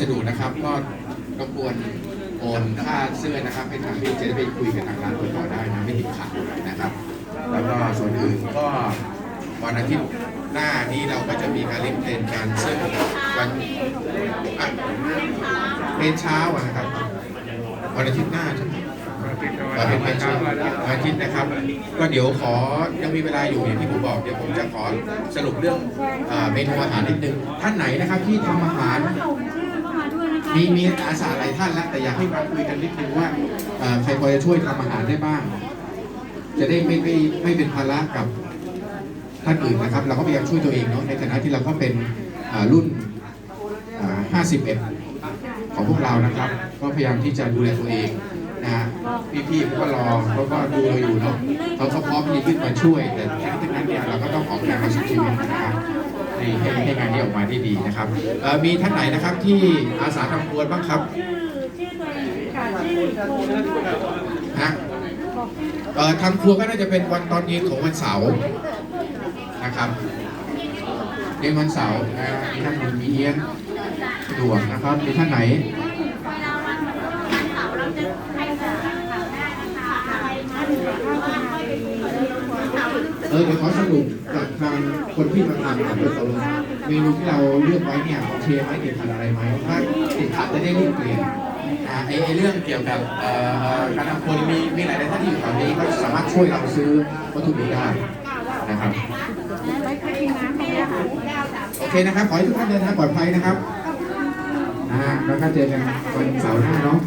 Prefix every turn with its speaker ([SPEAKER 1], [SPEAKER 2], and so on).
[SPEAKER 1] สดวกนะครับ ก็รบกวนโอนค่าเสื้อนะครับ ให้ทางพี่จะได้ไปคุยกับทางร้านต่อได้นะไม่ติดขัดนะครับ แล้วก็ส่วนอื่นก็วันอาทิตย์หน้านี้เราก็จะมีการเล่นเพลงกันซึ่งวันเพลงเช้าอะนะครับวันอาทิตย์หน้าใช่ไหมวันอาทิตย์วันเช้าวันอาทิตย์นะครับ ก็เดี๋ยวขอยังมีเวลาอยู่อย่างที่ผมบอกเดี๋ยวผมจะขอสรุปเรื่องเอ่อเมนูอาหารนิดนึงท่านไหนนะครับที่ทำอาหาร มีมีอาสาหลายท่านแล้วแต่อยากให้มาคุยกันนิดนึงว่าใครพอจะช่วยทำอาหารได้บ้าง จะได้ไม่ไม่ไม่เป็นภาระกับท่านอื่นนะครับ เราก็พยายามช่วยตัวเองเนาะในฐานะที่เราก็เป็นรุ่น 51 ของพวกเรานะครับ ก็พยายามที่จะดูแลตัวเองนะฮะพี่ๆก็รอเขาก็ดูเราอยู่เนาะเขาก็พร้อมที่จะขึ้นมาช่วย แต่ทั้งนั้นเนี่ยเราก็ต้องออกแรงมาสุดชีวิตนะครับ ให้ให้ให้งานนี้ออกมาได้ดีนะครับเอ่อมีท่านไหนนะครับที่อาสาทำครัวบ้างครับ
[SPEAKER 2] ชื่อชื่อตัวเองค่ะชื่อโทน
[SPEAKER 1] ฮะเอ่อทำครัวก็น่าจะเป็นวันตอนเย็นของวันเสาร์นะครับเย็นวันเสาร์นะมีท่านหนึ่งมีเอี้ยนสะดวกนะครับมีท่านไหน เออเดี๋ยวขอสรุปกับทางคนที่มาทำกับตัวตรงเมนูที่เราเลือกไว้เนี่ยโอเคไหมติดขัดอะไรไหมถ้าติดขัดจะได้รีบเปลี่ยนอ่าไอไอเรื่องเกี่ยวกับเอ่อการทำครัวมีมีหลายท่านที่อยู่แถวนี้ก็สามารถช่วยเราซื้อวัตถุดิบได้นะครับโอเคนะครับขอให้ทุกท่านเดินทางปลอดภัยนะครับนะฮะแล้วก็เจอกันวันเสาร์หน้าเนาะ